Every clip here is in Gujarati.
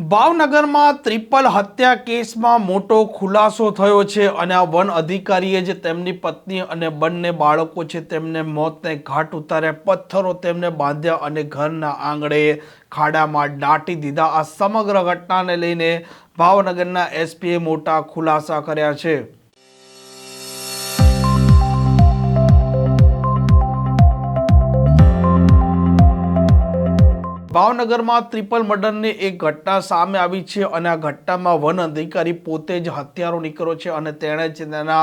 ભાવનગરમાં ત્રિપલ હત્યા કેસમાં મોટો ખુલાસો થયો છે અને આ વન અધિકારીએ જે તેમની પત્ની અને બંને બાળકો છે તેમને મોતને ઘાટ ઉતાર્યા, પથ્થરો તેમને બાંધ્યા અને ઘરના આંગણે ખાડામાં દાટી દીધા. આ સમગ્ર ઘટનાને લઈને ભાવનગરના એસપીએ મોટા ખુલાસા કર્યા છે. ભાવનગરમાં ત્રિપલ મર્ડરની એક ઘટના સામે આવી છે અને આ ઘટનામાં વન અધિકારી પોતે જ હત્યારો નીકળ્યો છે અને તેણે જ તેના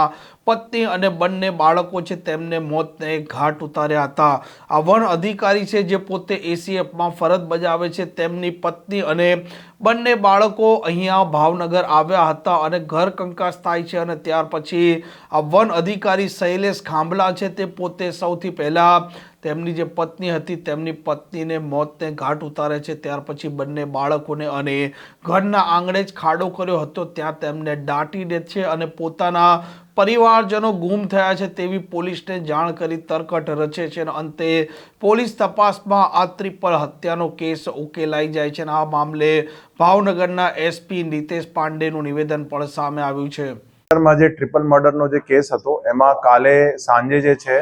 પત્ની અને બંને બાળકો છે તેમને મોતને ઘાટ ઉતાર્યા હતા. આ વન અધિકારી છે જે પોતે એસીએફમાં ફરજ બજાવે છે તેમની પત્ની અને બંને બાળકો અહીંયા ભાવનગર આવ્યા હતા અને ઘર કંકાસ થાય છે અને ત્યાર પછી આ વન અધિકારી શૈલેષ ખાંભલા છે તે પોતે સૌથી પહેલાં તેમની જે પત્ની હતી, તેમની પત્નીને મોતને ઘાટ ઉતારે છે. ત્યાર પછી બંને બાળકોને અને ઘરના આંગણે જ ખાડો કર્યો હતો. ત્યાં તેમને દાટી દે છે અને પોતાના પરિવારજનો ગુમ થયા છે તેવી પોલીસને જાણ કરી તરકટ રચે છે અને અંતે પોલીસ તપાસમાં આ ત્રિપલ હત્યાનો કેસ ઉકેલાઈ જાય છે અને આ મામલે ભાવનગરના એસપી નીતેશ પાંડેનું નિવેદન પણ સામે આવ્યું છે. જે ટ્રિપલ મર્ડરનો જે કેસ હતો, એમાં કાલે સાંજે જે છે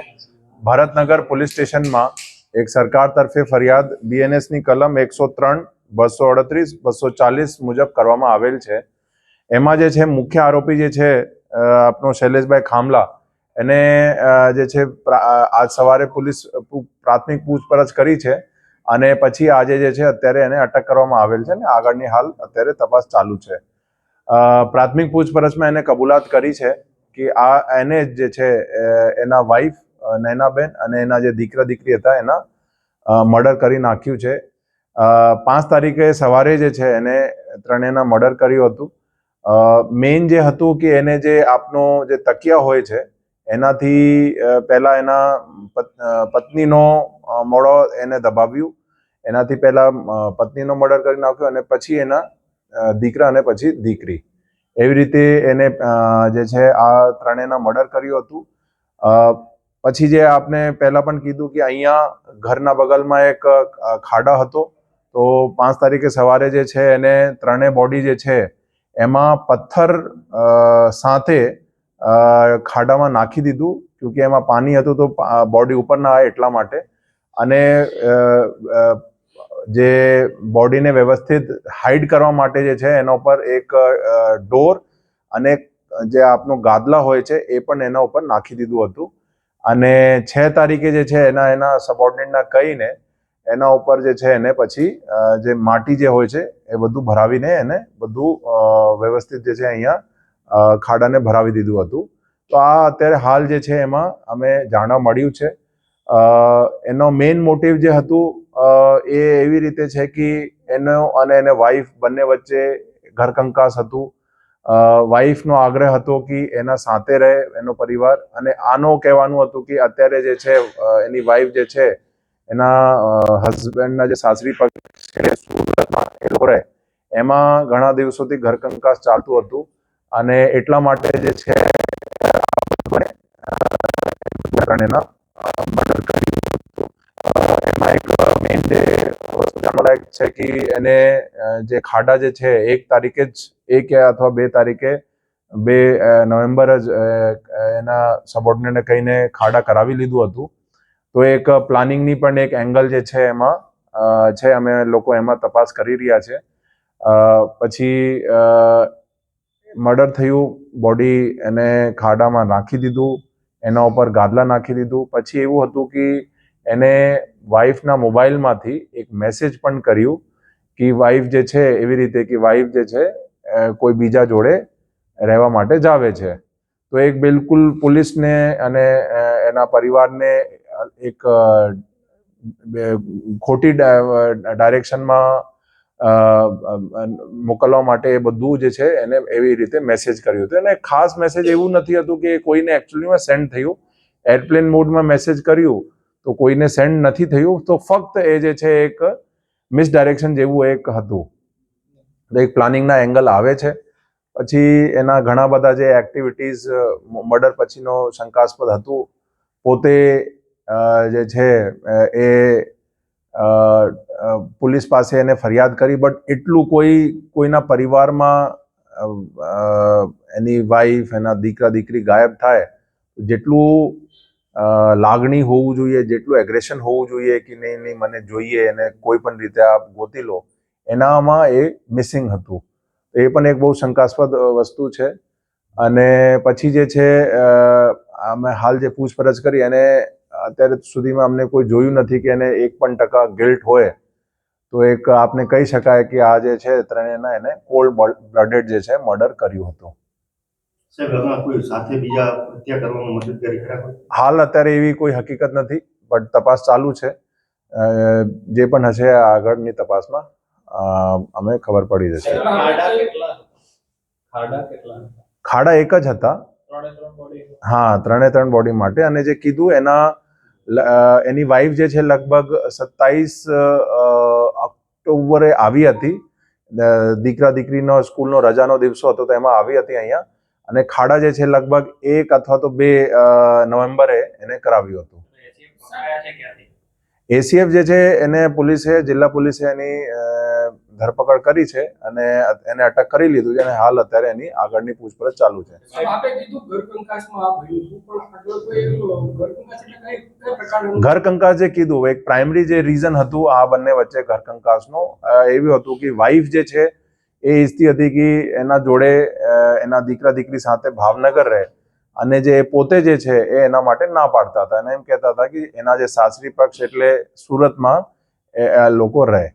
ભારતનગર પોલીસ સ્ટેશનમાં એક સરકાર તરફે ફરિયાદ બીએનએસની કલમ એકસો ત્રણ, બસો અડત્રીસ, બસો ચાલીસ મુજબ કરવામાં આવેલ છે. એમાં જે છે, મુખ્ય આરોપી જે છે આપનો શૈલેષભાઈ ખામલા, એને જે છે આજ સવારે પોલીસ પ્રાથમિક પૂછપરછ કરી છે અને પછી આજે જે છે, અત્યારે એને અટક કરવામાં આવેલ છે ને આગળની હાલ અત્યારે તપાસ ચાલુ છે. પ્રાથમિક પૂછપરછમાં એને કબૂલાત કરી છે કે આ, એને જે છે એના વાઈફ નૈનાબેન અને એના જે દીકરા દીકરી હતા, એના મર્ડર કરી નાખ્યું છે. પાંચ તારીખે સવારે જે છે, એને ત્રણેયના મર્ડર કર્યું હતું. મેઇન જે હતું કે એને જે આપનો જે તકિયા હોય છે, એનાથી પહેલાં એના પત- પત્નીનો મોડો એને દબાવ્યું. એનાથી પહેલાં પત્નીનો મર્ડર કરી નાખ્યો અને પછી એના દીકરા અને પછી દીકરી. એવી રીતે એને જે છે, આ ત્રણેયના મર્ડર કર્યું હતું. પછી જે આપને પહેલા પણ કીધું કે અહીંયા ઘરના બગલમાં એક ખાડા હતો, તો પાંચ તારીખે સવારે જે છે એને ત્રણેય બોડી જે છે એમાં પથ્થર સાથે ખાડામાં નાખી દીધું કેમકે એમાં પાણી હતું તો બોડી ઉપર ના આવે એટલા માટે. અને જે બોડીને વ્યવસ્થિત હાઈડ કરવા માટે જે છે એના ઉપર એક ડોર અને જે આપનું ગાદલા હોય છે એ પણ એના ઉપર નાખી દીધું હતું. અને છ તારીખે જે છે એના એના સબોર્ડિનેટના કહીને એના ઉપર જે છે એને પછી જે માટી જે હોય છે, એ બધું ભરાવીને એને બધું વ્યવસ્થિત જે છે અહીંયા ખાડાને ભરાવી દીધું હતું. તો આ અત્યારે હાલ જે છે એમાં અમે જાણવા મળ્યું છે. એનો મેઇન મોટિવ જે હતું એ એવી રીતે છે કે એનો અને એને વાઈફ બંને વચ્ચે ઘરકંકાસ હતું. વાઈફનો આગ્રહ હતો કે એના સાથે રહે એનો પરિવાર અને આનો કહેવાનું હતું કે અત્યારે જે છે એની વાઈફ જે છે, એના હસબન્ડના જે સાસરી પક્ષ છે, સુરતમાં એ લોકો રહે. એમાં ઘણા દિવસોથી ઘરકંકાસ ચાલતું હતું અને એટલા માટે જે છે એમાં એક મેઇન જે છે કે એને જે ખાડા જે છે, એક તારીખે જ એક અથવા બે તારીખે, બે નવેમ્બર જ એના સબોર્ડિનેટને કહીને ખાડા કરાવી લીધું હતું. તો એક પ્લાનિંગની પણ એક એંગલ જે છે એમાં છે, અમે લોકો એમાં તપાસ કરી રહ્યા છે. પછી મર્ડર થયું બોડી એને ખાડામાં નાખી દીધું, એના ઉપર ગાદલા નાખી દીધું. પછી એવું હતું કે એને વાઈફના મોબાઈલમાંથી એક મેસેજ પણ કર્યું કે વાઈફ જે છે, એવી રીતે કે વાઈફ જે છે કોઈ બીજા જોડે રહેવા માટે જાવે છે. તો એક બિલકુલ પોલીસને અને એના પરિવારને એક ખોટી ડાયરેક્શનમાં મોકલવા માટે એ બધું જે છે એને એવી રીતે મેસેજ કર્યું હતું. અને ખાસ મેસેજ એવું નથી હતું કે કોઈને એકચ્યુઅલીમાં સેન્ડ થયું. એરપ્લેન મોડમાં મેસેજ કર્યું તો કોઈને સેન્ડ નથી થયું. તો ફક્ત એ જે છે એક મિસડાયરેક્શન જેવું એક હતું. એક પ્લાનિંગના એંગલ આવે છે. પછી એના ઘણા બધા જે એક્ટિવિટીઝ મર્ડર પછીનો શંકાસ્પદ હતું. પોતે જે છે એ પોલીસ પાસે એને ફરિયાદ કરી બટ એટલું કોઈ, કોઈના પરિવારમાં એની વાઈફ એના દીકરા, દીકરી ગાયબ થાય, જેટલું લાગણી હોવું જોઈએ, જેટલું એગ્રેશન હોવું જોઈએ કે નહીં નહીં, મને જોઈએ, એને કોઈ પણ રીતે આપ ગોતી લો એનામાં એ મિસિંગ હતું. એ પણ એક બહુ શંકાસ્પદ વસ્તુ છે. અને પછી જે છે અમે હાલ જે પૂછપરછ કરી એને અત્યારે સુધીમાં અમને કોઈ જોયું નથી કે એને એક પણ ટકા ગિલ્ટ હોય તો એક આપને કહી શકાય કે આ જે છે ત્રણેયના એને કોલ્ડ બ્લડેડ જે છે મર્ડર કર્યું હતું. હાલ અત્યારે એવી કોઈ હકીકત નથી બટ તપાસ ચાલુ છે. જે પણ હશે આગળની તપાસમાં. અમે ખબર પડી જશે. ખાડા એક જ હતા. હા ત્રણે ત્રણ બોડી માટે. અને જે કીધું એના એની વાઈફ જે છે લગભગ સત્તાવીસ ઓક્ટોબરે આવી હતી. દીકરા દીકરીનો સ્કૂલનો રજાનો દિવસો હતો તો એમાં આવી હતી અહીંયા. અને ખાડા જે છે લગભગ એક અથવા તો બે નવેમ્બરે એને કરાવ્યું હતું. એસીએફ જે છે એને પોલીસે જિલ્લા પોલીસે એની ધરપકડ કરી છે અને એને અટક કરી લીધું છે અને હાલ અત્યારે એની આગળની પૂછપરછ ચાલુ છે. ઘર કંકાસ જે કીધું એક પ્રાઇમરી જે રીઝન હતું આ બંને વચ્ચે ઘર કંકાસનું એવું હતું કે વાઈફ જે છે એ ઈચ્છતી હતી કે એના જોડે એના દીકરા દીકરી સાથે ભાવનગર રહે. અને જે પોતે જે છે એ એના માટે ના પાડતા હતા. અને એમ કહેતા હતા કે એના જે સાસરી પક્ષ એટલે સુરતમાં લોકો રહે.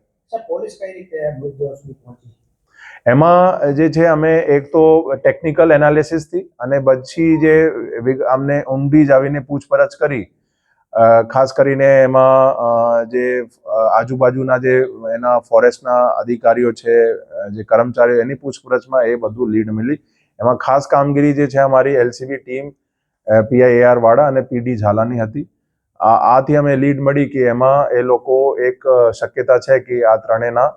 એમાં જે છે અમે એક તો ટેકનિકલ એનાલિસિસથી અને પછી જે અમને ઊંડી જ આવીને પૂછપરછ કરી. ખાસ કરીને એમાં જે આજુબાજુના જે એના ફોરેસ્ટના અધિકારીઓ છે જે કર્મચારીઓ એની પૂછપરછમાં એ બધું લીડ મળી એમાં ખાસ કામગીરી જે છે અમારી એલસીબી ટીમ પીઆઈએઆર વાળા અને પીડી ઝાલાની હતી. આથી અમે લીડ મળી કે એમાં એ લોકો એક શક્યતા છે કે આ ત્રણેયના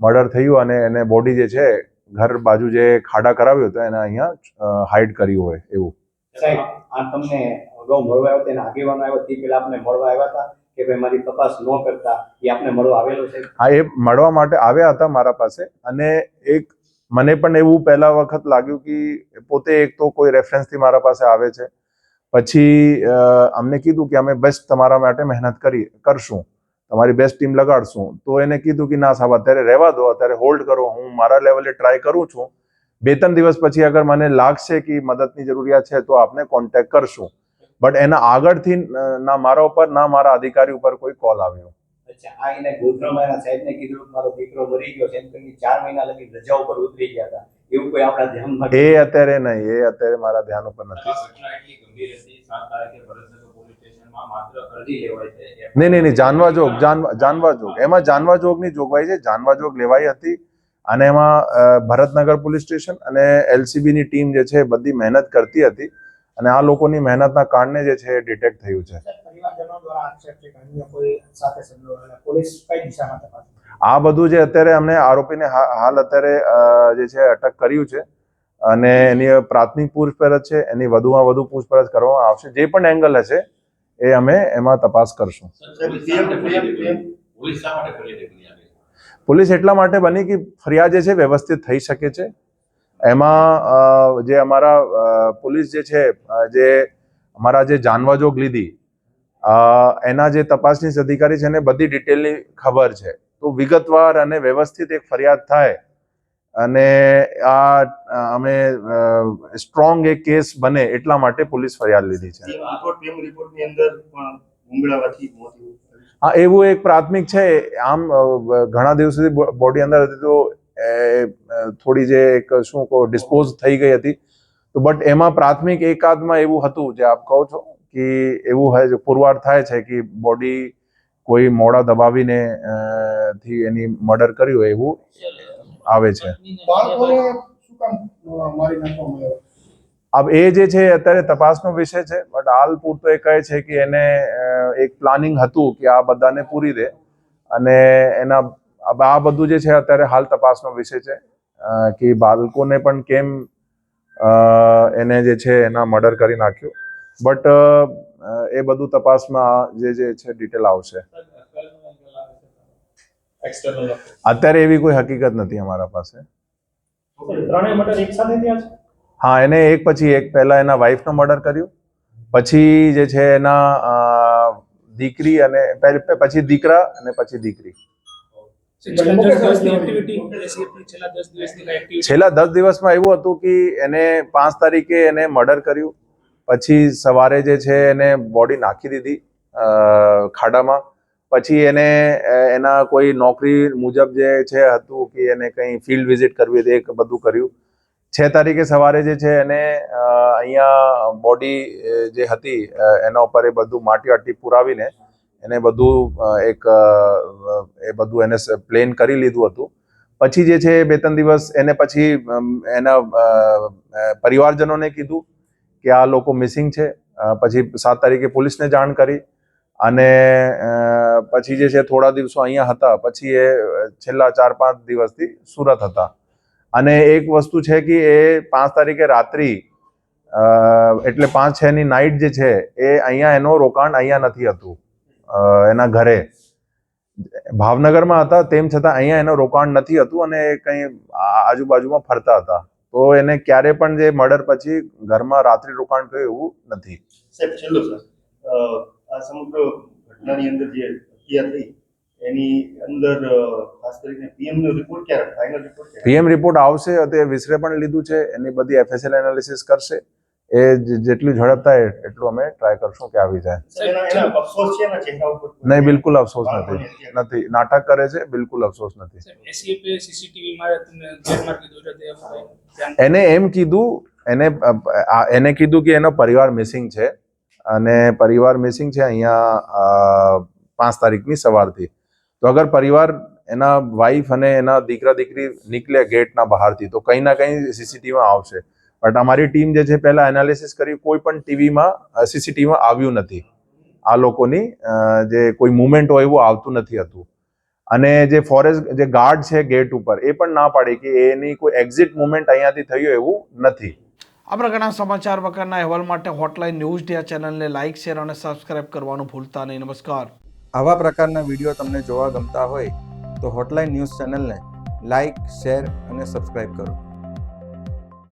મર્ડર થયું અને એને બોડી જે છે ઘર બાજુ જે ખાડા કરાવ્યો હતો એને અહીંયા હાઇડ કર્યું હોય એવું. આ તમને અગાઉ મળવા આવ્યો તેના આગેવાનો આવ્યો તે પેલા આપને મળવા આવ્યા હતા કે ભાઈ મારી તપાસ ન કરતા એ આપને મળવા આવેલો છે? હા એ મળવા માટે આવ્યા હતા મારા પાસે અને એક મને પણ એવું પહેલા વખત લાગ્યું કે પોતે એક તો કોઈ રેફરન્સથી મારા પાસે આવે છે. પછી અમને કીધું કે અમે બેસ્ટ તમારા માટે મહેનત કરી, કરશું. તમારી બેસ્ટ ટીમ લગાડશું. તો એને કીધું કે ના સાહેબ, અત્યારે રહેવા દો, અત્યારે હોલ્ડ કરો. હું મારા લેવલે ટ્રાય કરું છું. બે ત્રણ દિવસ પછી અગર મને લાગશે કે મદદની જરૂરિયાત છે, તો આપને કોન્ટેક્ટ કરશું. બટ એના આગળથી ના મારા ઉપર, ના મારા અધિકારી ઉપર કોઈ કોલ આવ્યો. આ એને ગોધરામાં સાહેબને કીધું કે મારો દીકરો મરી ગયો છે. એમ કરીને ચાર મહિના લગી રજા ઉપર ઉતરી ગયા હતા. એવું કોઈ આપણા ધ્યાનમાં એ અત્યારે નહીં એ અત્યારે મારા ધ્યાન ઉપર નથી. આ ઘટના એટલી ગંભીર હતી સાત તારીખે ભરતનગર પોલીસ સ્ટેશનમાં માત્ર અરજી લેવાય છે. નહીં નહીં નહીં જાનવા જોગ જાનવા જાનવા જોગ. એમાં જાનવા જોગની જોગવાઈ છે જાનવા જોગ લેવાઈ હતી. અને એમાં ભરતનગર પોલીસ સ્ટેશન અને એલસીબીની ની ટીમ જે છે એ બધી મહેનત કરતી હતી. અને આ લોકોની મહેનતના કારણે જે છે એ ડિટેક્ટ થયું છે. પરિવારજનો દ્વારા આક્ષેપ છે કે અન્ય કોઈ સાથે સંડોવાયેલા પોલીસ કઈ દિશામાં તપાસ આ બધું જે અત્યારે અમને આરોપીને હા- હાલ અત્યારે જે છે અટક કર્યું છે અને એની પ્રાથમિક પૂછપરછ છે એની વધુમાં વધુ પૂછપરછ કરવામાં આવશે. જે પણ એંગલ હશે એ અમે એમાં તપાસ કરશું. પોલીસ એટલા માટે બની કે ફરિયાદ જે છે વ્યવસ્થિત થઈ શકે છે. એમાં જે અમારા પોલીસ જે છે જે અમારા જે જાનવાજોગ લીધી એના જે તપાસનીશ અધિકારી છે એને બધી ડિટેલની ખબર છે. તો વિગતવાર અને વ્યવસ્થિત એક ફરિયાદ થાય અને આ અમે સ્ટ્રોંગ એક કેસ બને એટલા માટે પોલીસ ફરિયાદ લીધી છે. હા એવું એક પ્રાથમિક છે. આમ ઘણા દિવસોથી બોડી અંદર હતી તો થોડી જે એક શું કહો ડિસ્પોઝ થઈ ગઈ હતી. તો બટ એમાં પ્રાથમિક એકાદમાં એવું હતું જે આપ કહો છો કે એવું હોય પુરવાર થાય છે કે બોડી કોઈ મોડા દબાવીને થી એની મર્ડર કર્યું એવું આવે છે. અબ એ જે છે અત્યારે તપાસનો વિષય છે બટ હાલ પૂરતો એ કહે છે કે એને એક પ્લાનિંગ હતું કે આ બધાને પૂરી દે અને એના હવે આ બધું જે છે અત્યારે હાલ તપાસનો વિષય છે કે બાળકોને પણ કેમ એને જે છે એના મર્ડર કરી નાખ્યું. બટ એ બધું તપાસમાં જે જે છે ડિટેલ આવશે. અત્યારે એવી કોઈ હકીકત નથી અમારા પાસે. હા એને એક પછી એક. પહેલા એના વાઈફનો મર્ડર કર્યું. પછી જે છે એના દીકરી અને પછી દીકરા અને પછી દીકરી. છેલ્લા દસ દિવસમાં એવું હતું કે એને પાંચ તારીખે એને મર્ડર કર્યું. પછી સવારે જે છે એને બોડી નાખી દીધી ખાડામાં. પછી એને એના કોઈ નોકરી મુજબ જે છે હતું કે એને કંઈ ફિલ્ડ વિઝિટ કરવી હતી એ બધું કર્યું. છ તારીખે સવારે જે છે એને અહીંયા બોડી જે હતી એના ઉપર એ બધું માટી આટી પુરાવીને એને બધું એક એ બધું એને પ્લેન કરી લીધું હતું. પછી જે છે બે ત્રણ દિવસ એને પછી એના પરિવારજનોને કીધું કે આ લોકો મિસિંગ છે. પછી સાત તારીખે પોલીસને જાણ કરી અને પછી જે છે થોડા દિવસો અહીંયા હતા. પછી એ છેલ્લા ચાર પાંચ દિવસથી સુરત હતા. અને એક વસ્તુ છે કે એ પાંચ તારીખે રાત્રિ એટલે પાંચ, છ ની નાઇટ જે છે એ અહીંયા એનો રોકાણ અહીંયા નથી હતું. એના ઘરે. ભાવનગરમાં હતા, તેમ છતાં અહીંયા એનું રોકાણ નથી હતું અને કંઈ આજુબાજુમાં ફરતા હતા. તો એને ક્યારે પણ જે મર્ડર પછી ઘરમાં રાત્રિ રોકાણ કર્યું એવું નથી. સાહેબ છેલ્લો સર આ સમગ્ર ઘટનાની અંદર જે હત્યા થઈ એની અંદર ખાસ કરીને પીએમ નો રિપોર્ટ ક્યારે ફાઇનલ રિપોર્ટ પીએમ રિપોર્ટ આવશે તે વિસરે પણ લીધું છે એની બધી એફએસએલ એનાલિસિસ કરશે. એ જે- જેટલું ઝડપ થાય એટલું અમે ટ્રાય કરશું કે આવી જાય. નહીં બિલકુલ અફસોસ નથી. નથી નાટક કરે છે બિલકુલ અફસોસ નથી. એને એમ કીધું એને એને કીધું કે એનો પરિવાર મિસિંગ છે. અને પરિવાર મિસિંગ છે અહીંયા પાંચ તારીખની સવારથી. તો અગર પરિવાર એના વાઈફ અને એના દીકરા દીકરી નીકળે ગેટના બહારથી તો કંઈ ના કંઈ સીસીટીવીમાં આવશે. બટ અમારી ટીમ જે છે પહેલા એનાલિસિસ કરી કોઈ પણ ટીવીમાં સીસીટીવીમાં આવ્યું નથી. આ લોકોની જે કોઈ મુવમેન્ટ હોય એવું આવતું નથી હતું. અને જે ફોરેસ્ટ જે ગાર્ડ છે ગેટ ઉપર એ પણ ના પાડી કે એની કોઈ એક્ઝિટ મુવમેન્ટ અહીંયાથી થયું એવું નથી. આ પ્રકારના સમાચાર વગરના અહેવાલ માટે હોટલાઇન ન્યૂઝ ડે ચેનલને લાઇક શેર અને સબસ્ક્રાઇબ કરવાનું ભૂલતા નહીં. નમસ્કાર. આવા પ્રકારના વીડિયો તમને જોવા ગમતા હોય તો હોટલાઇન ન્યૂઝ ચેનલને લાઇક શેર અને સબસ્ક્રાઇબ કરો.